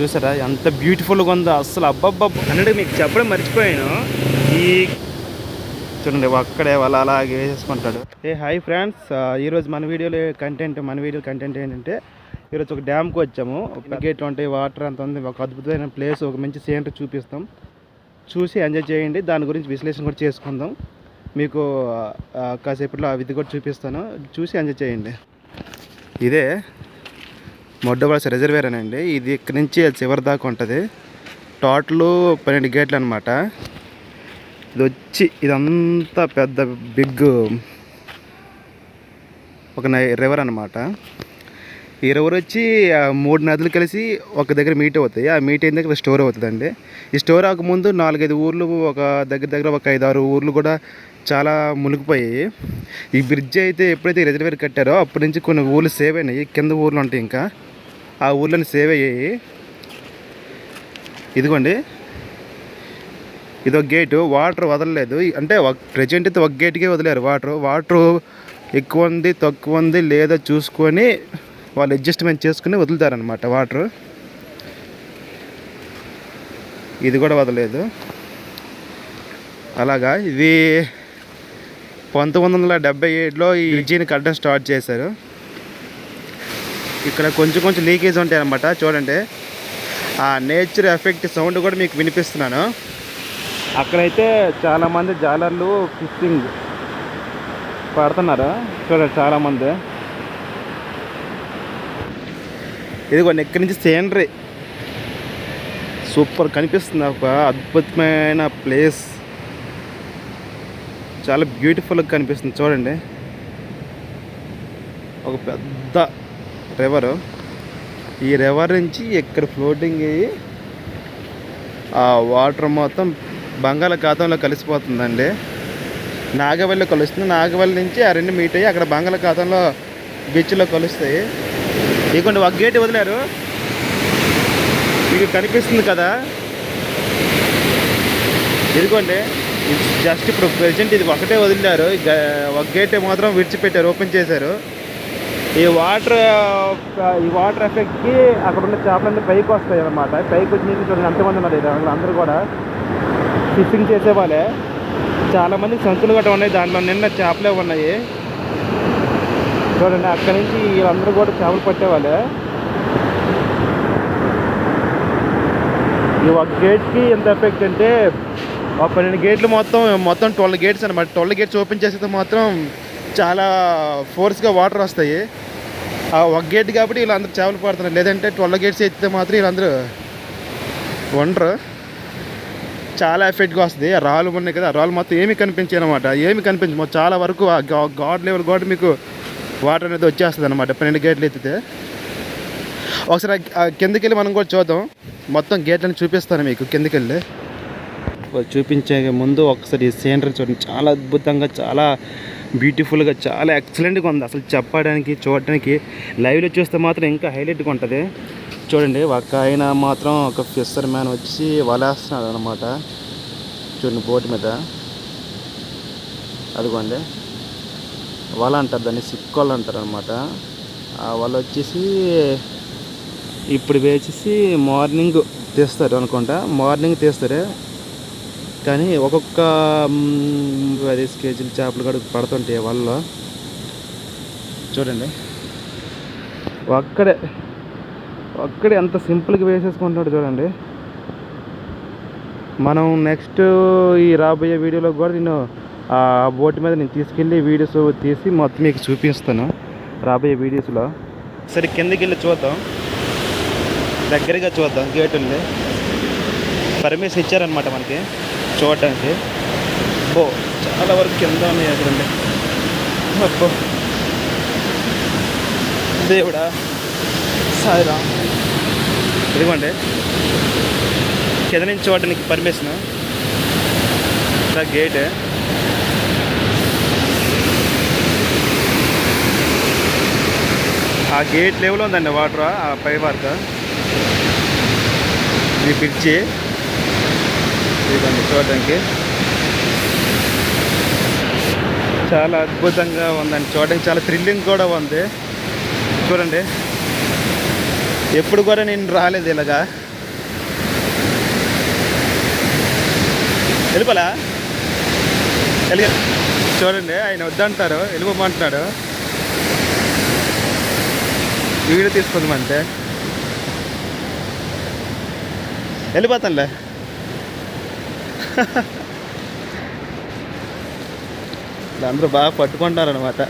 చూసారా? ఎంత బ్యూటిఫుల్గా ఉందో అసలు అబ్బబ్బబ్బ. అన్నట్టు మీకు చెప్పడం మర్చిపోయాను. ఈ చూడండి అక్కడే వాళ్ళు అలాగే వేసేసుకుంటాడు. ఏ హాయ్ ఫ్రెండ్స్. ఈరోజు మన వీడియోలో కంటెంట్ మన వీడియో కంటెంట్ ఏంటంటే ఈరోజు ఒక డ్యామ్కి వచ్చాము. ఒక గేట్ ఉంటాయి వాటర్ అంత ఉంది. ఒక అద్భుతమైన ప్లేస్ ఒక మంచి సీనరీ చూపిస్తాం. చూసి ఎంజాయ్ చేయండి. దాని గురించి విశ్లేషణ కూడా చేసుకుందాం. మీకు కాసేపట్లో ఆ విధి కూడా చూపిస్తాను. చూసి ఎంజాయ్ చేయండి. ఇదే మొడ్డవలస రిజర్వేర్ అండి ఇది ఇక్కడి నుంచి చివరి దాకా ఉంటుంది. టోటల్ పన్నెండు గేట్లు అనమాట ఇది వచ్చి ఇదంతా పెద్ద బిగ్ ఒక రివర్ అనమాట ఈ రివర్ వచ్చి ఆ మూడు నదులు కలిసి ఒక దగ్గర మీట్ అవుతాయి. ఆ మీట్ అయిన దగ్గర స్టోర్ అవుతుందండి. ఈ స్టోర్ అవ్వకముందు నాలుగైదు ఊర్లు ఒక దగ్గర దగ్గర ఒక ఐదు ఆరు ఊర్లు కూడా చాలా మునిగిపోయాయి. ఈ బ్రిడ్జ్ అయితే ఎప్పుడైతే రిజర్వేర్ కట్టారో అప్పటి నుంచి కొన్ని ఊర్లు సేవ్ అయినాయి. కింద ఊర్లు ఉంటాయి ఇంకా. ఆ ఊర్లను సేవ్ అయ్యాయి ఇదిగోండి. ఇది ఒక గేటు వాటర్ వదలలేదు. అంటే ప్రజెంట్ అయితే ఒక గేట్కే వదిలేరు. వాటర్ వాటర్ ఎక్కువ ఉంది తక్కువ ఉంది లేదా చూసుకొని వాళ్ళు అడ్జస్ట్మెంట్ చేసుకుని వదులుతారనమాట వాటర్. ఇది కూడా వదలేదు అలాగా ఇది పంతొమ్మిది వందల డెబ్బై ఏడులో ఈ బ్రిడ్జిని కట్టడం స్టార్ట్ చేశారు. ఇక్కడ కొంచెం కొంచెం లీకేజ్ ఉంటాయి అనమాట చూడండి. ఆ నేచర్ ఎఫెక్ట్ సౌండ్ కూడా మీకు వినిపిస్తున్నాను. అక్కడైతే చాలామంది జాలర్లు ఫిషింగ్ పడుతున్నారు. చూడండి చాలామంది. ఇదిగోండి ఇక్కడి నుంచి సీనరీ సూపర్ కనిపిస్తుంది. ఒక అద్భుతమైన ప్లేస్ చాలా బ్యూటిఫుల్గా కనిపిస్తుంది. చూడండి. ఒక పెద్ద రివర్ ఈ రివర్ నుంచి ఇక్కడ ఫ్లోటింగ్ అయ్యి ఆ వాటర్ మొత్తం బంగాళాఖాతంలో కలిసిపోతుందండి. నాగవల్లి కలుస్తుంది. నాగవల్లి నుంచి ఆ రెండు మీట్ అయ్యి అక్కడ బంగాళాఖాతంలో బీచ్లో కలుస్తాయి. ఇదిగోండి ఒక గేట్ వదిలారు. మీకు కనిపిస్తుంది కదా? ఇదిగోండి జస్ట్ ఇప్పుడు ప్రెజెంట్ ఇది ఒకటే వదిలారు ఒక గేట్ మాత్రం విడిచిపెట్టారు ఓపెన్ చేశారు. ఈ వాటర్ ఈ వాటర్ ఎఫెక్ట్కి అక్కడ ఉన్న చేపలన్నీ పైకి వస్తాయి అనమాట పైకి వచ్చి చూడండి ఎంతమంది ఉన్నారు ఈ అందరూ కూడా ఫిషింగ్ చేసే వాళ్ళే. చాలామంది సంచులు గట్రా ఉన్నాయి దాంట్లో నిన్న చేపలే ఉన్నాయి. చూడండి అక్కడి నుంచి వీళ్ళందరూ కూడా చేపలు పట్టేవాళ్ళే ఈ ఒక గేట్కి ఎంత ఎఫెక్ట్ అంటే ఒక పన్నెండు గేట్లు మొత్తం మొత్తం ట్వెల్వ్ గేట్స్ అనమాట ట్వెల్వ్ గేట్స్ ఓపెన్ చేసేది మాత్రం చాలా ఫోర్స్గా వాటర్ వస్తాయి. ఆ ఒక గేట్ కాబట్టి వీళ్ళందరూ చేపలు పడుతున్నారు. లేదంటే ట్వెల్వ్ గేట్స్ ఎత్తితే మాత్రం వీళ్ళందరూ వండరు. చాలా ఎఫెక్ట్గా వస్తుంది. ఆ రాళ్ళు ఉన్నాయి కదా ఆ రాళ్ళు మొత్తం ఏమి కనిపించాయి అనమాట ఏమి కనిపించదు చాలా వరకు ఆ గాడ్ లెవెల్ కూడా మీకు వాటర్ అనేది వచ్చేస్తుంది అనమాట పన్నెండు గేట్లు ఎత్తితే. ఒకసారి ఆ- కిందకి వెళ్ళి మనం కూడా చూద్దాం. మొత్తం గేట్లను చూపిస్తాను మీకు. కిందకి వెళ్ళి. చూపించే ముందు ఒకసారి ఈ సీనరీ చూడండి. చాలా అద్భుతంగా చాలా బ్యూటిఫుల్గా చాలా ఎక్సలెంట్గా ఉంది. అసలు చెప్పడానికి చూడడానికి లైవ్లో చూస్తే మాత్రం ఇంకా హైలైట్గా ఉంటుంది. చూడండి ఒక ఆయన మాత్రం ఒక ఫిషర్ మ్యాన్ వచ్చి వలేస్తున్నాడు అనమాట చూడండి బోట్ మీద. అదిగోండి. వల అంటారు దాన్ని సిక్కోళ్ళు అంటారు అనమాట ఆ వల వచ్చేసి ఇప్పుడు వేసేసి మార్నింగ్ తీస్తారు అనుకుంటా. మార్నింగ్ తీస్తారు. కానీ ఒక్కొక్క మ్, పదిహేను కేజీలు చేపలు కూడా పడుతుంటాయి వల్ల చూడండి. ఒక్కడే ఒక్కడే ఎంత సింపుల్గా వేసేసుకుంటున్నాడు చూడండి. మనం నెక్స్ట్ ఈ రాబోయే వీడియోలో కూడా నేను ఆ బోట్ మీద నేను తీసుకెళ్ళి వీడియోస్ తీసి మొత్తం మీకు చూపిస్తాను రాబోయే వీడియోస్లో. సరే కిందకి వెళ్ళి చూద్దాం. దగ్గరగా చూద్దాం గేట్ ఉంది పర్మిషన్ ఇచ్చారనమాట మనకి. చూడటానికి. బో చాలా వరకు కింద ఉన్నాయి అక్కడ అబ్బో. దేవుడా. సాయిరా. ఇదిగోండి. కింద నుంచి చూడడానికి పర్మిషన్ గేట్ ఆ గేట్ లెవెల్ ఉందండి వాటర్ ఆ పై వరకు. ఇది బ్రిడ్జి ఇదండి చూడడానికి. చాలా అద్భుతంగా ఉందండి. చూడడానికి చాలా థ్రిల్లింగ్ కూడా ఉంది. చూడండి. ఎప్పుడు కూడా నేను రాలేదు ఇలాగా. వెళ్ళిపోలా? వెళ్ళి చూడండి ఆయన వద్దంటారు వెళ్ళిపోమంటున్నాడు. వీడియో తీసుకుందామంటే వెళ్ళిపోతానులే. అందరూ బాగా పట్టుకుంటున్నారు అనమాట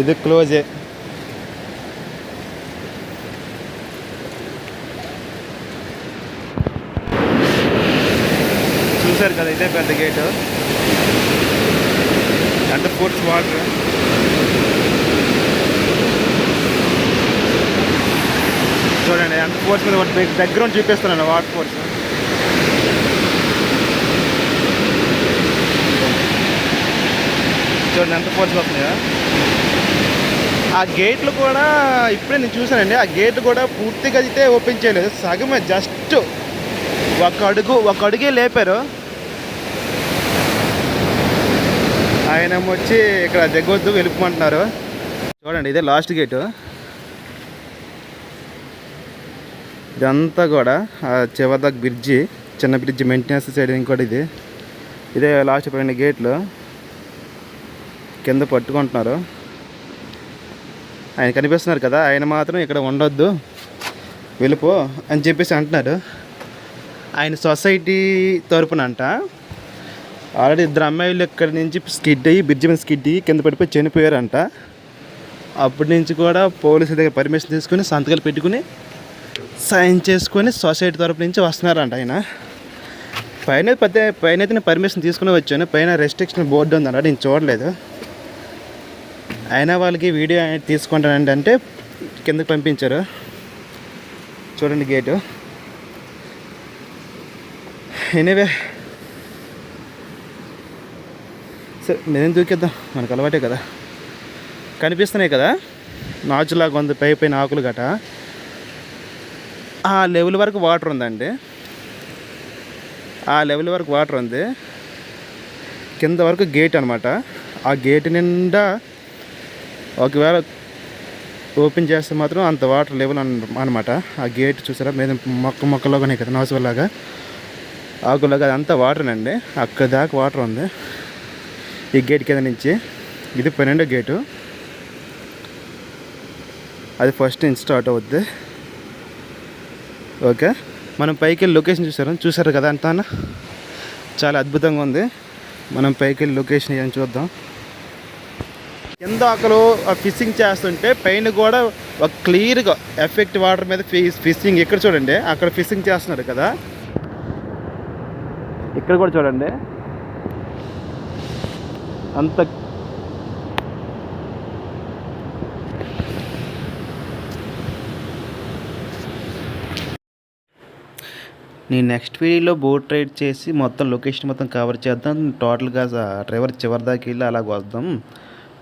ఇది క్లోజే. చూసారు కదా ఇదే పెద్ద గేటు. ఎంత ఫోర్స్ వాటర్. చూడండి ఎంత ఫోర్స్ మీద మీకు దగ్గర చూపిస్తున్నాను వాటర్ ఫోర్స్ చూడండి ఎంత ఫోర్స్ వస్తున్నాయో. ఆ గేట్లు కూడా ఇప్పుడే నేను చూసానండి ఆ గేట్ కూడా పూర్తిగా అయితే ఓపెన్ చేయలేదు. సగమే జస్ట్ ఒక అడుగు ఒక అడుగే లేపారు. ఆయన వచ్చి ఇక్కడ దిగొద్దు వెళ్ళిపోమంటున్నారు. చూడండి ఇదే లాస్ట్ గేటు ఇదంతా కూడా ఆ చివరిదాకా బ్రిడ్జి చిన్న బ్రిడ్జి మెయింటెనెన్స్ సైడ్ ఇంకోటి ఇది. ఇదే లాస్ట్ పడిన గేట్లు కింద పట్టుకుంటున్నారు. ఆయన కనిపిస్తున్నారు కదా ఆయన మాత్రం ఇక్కడ ఉండొద్దు. వెళ్ళిపో అని చెప్పేసి అంటున్నారు. ఆయన సొసైటీ తరపున అంట ఆల్రెడీ ఇద్దరు అమ్మాయిలు ఇక్కడి నుంచి స్కిడ్ అయ్యి బ్రిడ్జి మీద స్కిడ్ అయ్యి కింద పడిపోయి చనిపోయారంట. అప్పటి నుంచి కూడా పోలీసుల దగ్గర పర్మిషన్ తీసుకుని సంతకాలు పెట్టుకుని సైన్ చేసుకొని సొసైటీ తరపు నుంచి వస్తున్నారంట ఆయన. పైన పెద్ద పైన అయితే నేను పర్మిషన్ తీసుకుని వచ్చాను. పైన రెస్ట్రిక్షన్ బోర్డు ఉంది నేను చూడలేదు. అయినా వాళ్ళకి వీడియో అనేది తీసుకుంటానండి అంటే కిందకి పంపించారు. చూడండి గేటు ఎనీవే సరే నేను దూకేద్దాం? మనకు అలవాటే కదా. కనిపిస్తున్నాయి కదా? నాచులాగా ఉంది పై పైన ఆకులు గట. ఆ లెవెల్ వరకు వాటర్ ఉందండి. ఆ లెవెల్ వరకు వాటర్ ఉంది. కింద వరకు గేట్ అనమాట ఆ గేట్ నిండా ఒకవేళ ఓపెన్ చేస్తే మాత్రం అంత వాటర్ లెవెల్ అనమాట ఆ గేట్ చూసారా? మీద మొక్క మొక్కలోగానే కదా నాసులాగా ఆకులాగా అదంతా వాటర్ అండి. అక్కడ దాకా వాటర్ ఉంది. ఈ గేట్ కింద నుంచి. ఇది పన్నెండో గేటు. అది ఫస్ట్ నుంచి స్టార్ట్ అవుద్ది. ఓకే. మనం పైకి వెళ్ళి లొకేషన్ చూసారు? చూసారు కదా అంతా చాలా అద్భుతంగా ఉంది. మనం పైకి వెళ్ళి లొకేషన్ ఏం చూద్దాం. కింద అక్కడ ఫిషింగ్ చేస్తుంటే పైన కూడా ఒక క్లియర్గా ఎఫెక్ట్ వాటర్ మీద ఫిషింగ్ ఇక్కడ చూడండి. అక్కడ ఫిషింగ్ చేస్తున్నారు కదా. ఇక్కడ కూడా చూడండి. అంత నేను నెక్స్ట్ వీడియోలో బోట్ రైడ్ చేసి మొత్తం లొకేషన్ మొత్తం కవర్ చేద్దాం. టోటల్గా డ్రైవర్ చివరి దాకా వెళ్ళి అలాగ వద్దాం.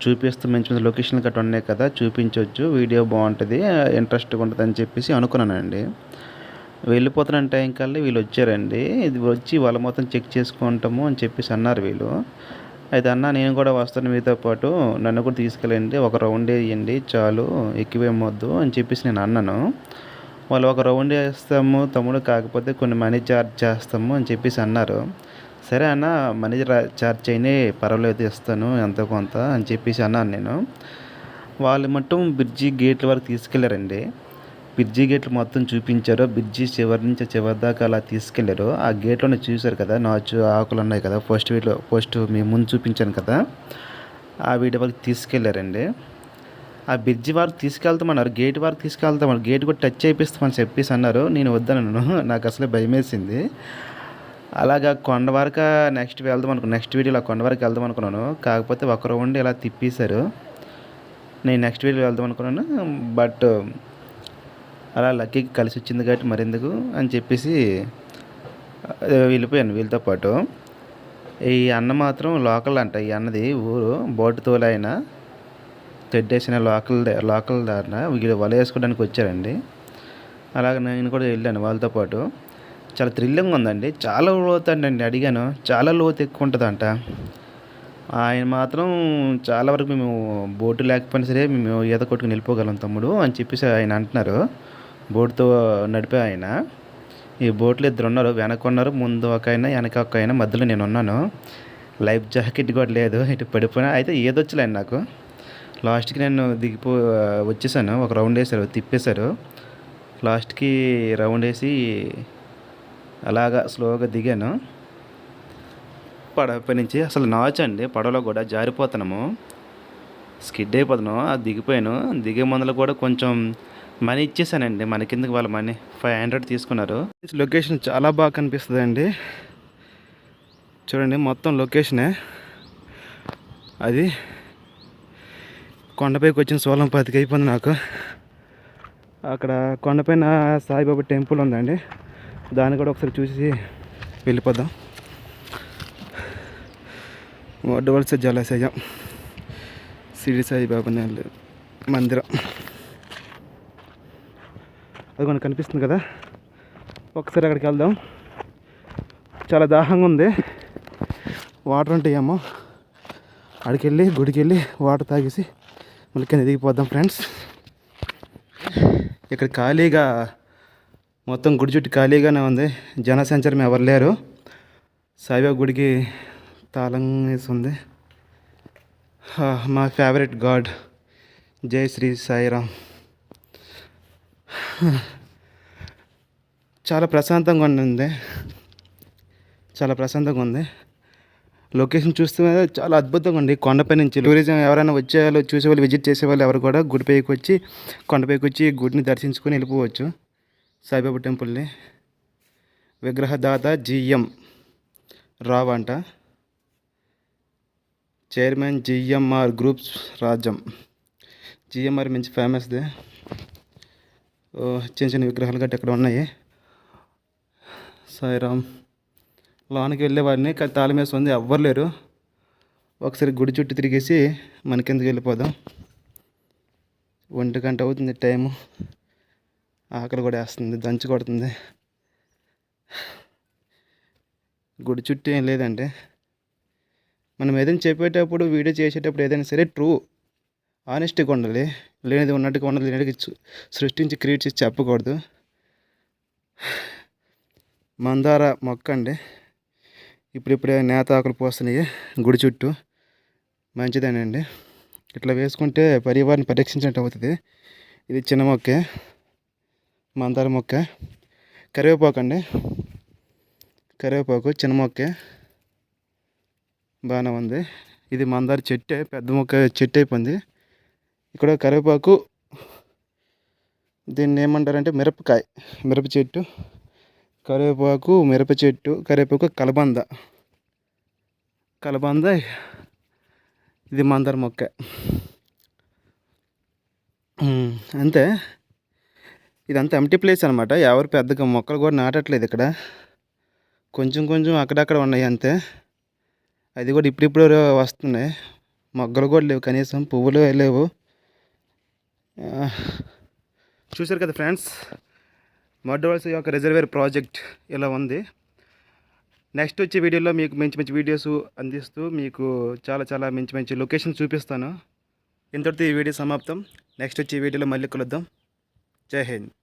చూపిస్తూ మంచి మంచి లొకేషన్లు గట్రా ఉన్నాయి కదా చూపించవచ్చు వీడియో బాగుంటుంది ఇంట్రెస్ట్గా ఉంటుంది అని చెప్పేసి అనుకున్నానండి. వెళ్ళిపోతున్న టైం కల్లా వీళ్ళు వచ్చారండి. ఇది వచ్చి వాళ్ళ మొత్తం చెక్ చేసుకుంటాము అని చెప్పేసి అన్నారు వీళ్ళు. అయితే అన్న నేను కూడా వస్తాను మీతో పాటు. నన్ను కూడా తీసుకెళ్ళండి. ఒక రౌండ్ వేయండి. చాలు. ఎక్కువేమొద్దు అని చెప్పేసి నేను అన్నాను. వాళ్ళు ఒక రౌండ్ వేస్తాము తమ్ముడు కాకపోతే కొన్ని మనీ ఛార్జ్ చేస్తాము అని చెప్పేసి అన్నారు. సరే అన్న మనీ చార్జ్ ఛార్జ్ అయినా పర్వాలేదు ఇస్తాను ఎంతో కొంత అని చెప్పేసి అన్నాను నేను. వాళ్ళు మొత్తం బ్రిడ్జి గేట్ల వరకు తీసుకెళ్ళారండి. బ్రిడ్జి గేట్లు మొత్తం చూపించారు. బ్రిడ్జి చివరి నుంచి చివరి దాకా అలా తీసుకెళ్ళారు. ఆ గేట్లోనే చూశారు కదా నాచు ఆకులు ఉన్నాయి కదా ఫస్ట్ వీటిలో ఫస్ట్ మేము ముందు చూపించాను కదా ఆ వీడియో వరకు తీసుకెళ్ళారండి. ఆ బ్రిడ్జి వరకు తీసుకెళ్తామన్నారు గేట్ వరకు తీసుకెళ్తామన్నారు గేట్ కూడా టచ్ చేయిస్తామని చెప్పేసి అన్నారు. నేను వద్దనను. నాకు అసలే భయం వేసింది అలాగా కొండ వరకు నెక్స్ట్ వెళ్దాం అనుకున్నాను నెక్స్ట్ వీడియోలో కొండ వరకు వెళ్దాం అనుకున్నాను. కాకపోతే ఒకరు ఉండి ఇలా తిప్పేశారు. నేను నెక్స్ట్ వీడియో వెళ్దాం అనుకున్నాను. బట్ అలా లక్కీకి కలిసి వచ్చింది కాబట్టి మరెందుకు అని చెప్పేసి వెళ్ళిపోయాను వీళ్ళతో పాటు. ఈ అన్న మాత్రం లోకల్ అంట ఈ అన్నది ఊరు బోటు తోలైనా తెడ్డేసిన లోకల్ లోకల్ దారిన వీళ్ళు వల వేసుకోవడానికి వచ్చారండి. అలాగే నేను కూడా వెళ్ళాను వాళ్ళతో పాటు. చాలా థ్రిల్లింగ్ ఉందండి. చాలా లోతు అండి అడిగాను. చాలా లోతు ఎక్కువ ఉంటుందంట. ఆయన మాత్రం చాలా వరకు మేము బోటు లేకపోయినా సరే మేము ఈత కొట్టుకుని వెళ్ళిపోగలం తమ్ముడు అని చెప్పేసి ఆయన అంటున్నారు. బోటుతో నడిపే ఆయన. ఈ బోట్లో ఇద్దరు ఉన్నారు. వెనక ఉన్నారు. ముందు ఒక ఆయన వెనక ఒక ఆయన. మధ్యలో నేను ఉన్నాను. లైఫ్ జాకెట్ కూడా లేదు. ఇటు పడిపోయినా. అయితే ఏదొచ్చలేండి నాకు. లాస్ట్కి నేను దిగిపో వచ్చేసాను. ఒక రౌండ్ వేశారు తిప్పేశారు. లాస్ట్కి రౌండ్ వేసి అలాగా స్లోగా దిగాను. పడవ నుంచి అసలు నాచండి పడవలో కూడా జారిపోతున్నాము. స్కిడ్ అయిపోతున్నాం అది దిగిపోయాను. దిగే ముందర కూడా కొంచెం మనీ ఇచ్చేసానండి. మన కిందకి వాళ్ళ మనీ? ఫైవ్ హండ్రెడ్ తీసుకున్నారు. లొకేషన్ చాలా బాగా కనిపిస్తుంది అండి చూడండి మొత్తం లొకేషనే. అది కొండపైకి వచ్చిన సోలం పాతికి అయిపోయింది నాకు. అక్కడ కొండపైన సాయిబాబా టెంపుల్ ఉందండి. దాన్ని కూడా ఒకసారి చూసి వెళ్ళిపోదాం. వడ్డవలస జలాశయం. సిరి సాయిబాబా నెల్లు మందిరం. అది మనకు కనిపిస్తుంది కదా. ఒకసారి అక్కడికి వెళ్దాం. చాలా దాహంగా ఉంది. వాటర్ ఉంటాయేమో. అక్కడికి వెళ్ళి గుడికి వెళ్ళి వాటర్ తాగేసి మళ్ళీ కింద దిగిపోదాం ఫ్రెండ్స్ ఇక్కడ ఖాళీగా మొత్తం గుడి చుట్టూ ఖాళీగానే ఉంది. జనసంచారం ఎవరు లేరు. సాయిబాబా గుడికి తాళం వేసి ఉంది. మా ఫేవరెట్ గాడ్ జై శ్రీ సాయిరామ్ చాలా ప్రశాంతంగా ఉంది. చాలా ప్రశాంతంగా ఉంది. లొకేషన్ చూస్తే చాలా అద్భుతంగా ఉంది. కొండపై నుంచి టూరిజం ఎవరైనా వచ్చే వాళ్ళు విజిట్ చేసే వాళ్ళు ఎవరు కూడా గుడిపైకి వచ్చి కొండపైకి వచ్చి గుడిని దర్శించుకొని వెళ్ళిపోవచ్చు. సాయిబాబా టెంపుల్ని. విగ్రహదాత జిఎం రావ్ అంట. చైర్మన్ జిఎంఆర్ గ్రూప్స్ రాజ్యం. జిఎంఆర్ మంచి ఫేమస్దే. ఓ, చిన్న చిన్న విగ్రహాలు గట్టి అక్కడ ఉన్నాయి? సాయిరామ్ లోనికి వెళ్ళేవాడిని కానీ తాళం వేసి ఉంది. ఎవ్వరు లేరు. ఒకసారి గుడి చుట్టూ తిరిగేసి మన కిందకి వెళ్ళిపోదాం. ఒంటి గంట అవుతుంది టైము. ఆకలి కూడా వేస్తుంది. దంచి కొడుతుంది. గుడి చుట్టూ ఏం లేదంటే మనం ఏదైనా చెప్పేటప్పుడు వీడియో చేసేటప్పుడు ఏదైనా సరే ట్రూ ఆనెస్టీగా ఉండాలి. లేనిది ఉన్నట్టుగా ఉండాలి. లేనిది సృష్టించి క్రియేట్ చేసి చెప్పకూడదు. మందార మొక్క అండి. ఇప్పుడిప్పుడే నేత ఆకులు పోస్తున్నాయి గుడి చుట్టూ. మంచిదేనండి. ఇట్లా వేసుకుంటే పర్యావరణ పరీక్షించినట్టు అవుతుంది. ఇది చిన్న మొక్కే మందార మొక్క. కరివేపాకు అండి కరివేపాకు చిన్న మొక్కే. బాగానే ఉంది. ఇది మందార చెట్టే పెద్ద మొక్క చెట్టు అయిపోయింది. ఇక్కడ కరివేపాకు దీన్ని ఏమంటారంటే మిరపకాయ మిరప చెట్టు. కరివేపాకు మిరప చెట్టు కరివేపాకు కలబంద. కలబంద ఇది మందార మొక్క. అంతే. ఇదంతా ఎంటీ ప్లేస్ అనమాట ఎవరు పెద్దగా మొక్కలు కూడా నాటట్లేదు ఇక్కడ. కొంచెం కొంచెం అక్కడక్కడ ఉన్నాయి అంతే. అది కూడా ఇప్పుడిప్పుడు వస్తున్నాయి. మొగ్గలు కూడా లేవు కనీసం పువ్వులు లేవు. చూసారు చూశారు కదా ఫ్రెండ్స్? మడ్డవలస యొక్క రిజర్వేర్ ప్రాజెక్ట్ ఇలా ఉంది. నెక్స్ట్ వచ్చే వీడియోలో మీకు మంచి మంచి వీడియోస్ అందిస్తూ మీకు చాలా చాలా మంచి మంచి లొకేషన్ చూపిస్తాను. ఇంతటితో ఈ వీడియో సమాప్తం. నెక్స్ట్ వచ్చే వీడియోలో మళ్ళీ కలుద్దాం. జై హింద్.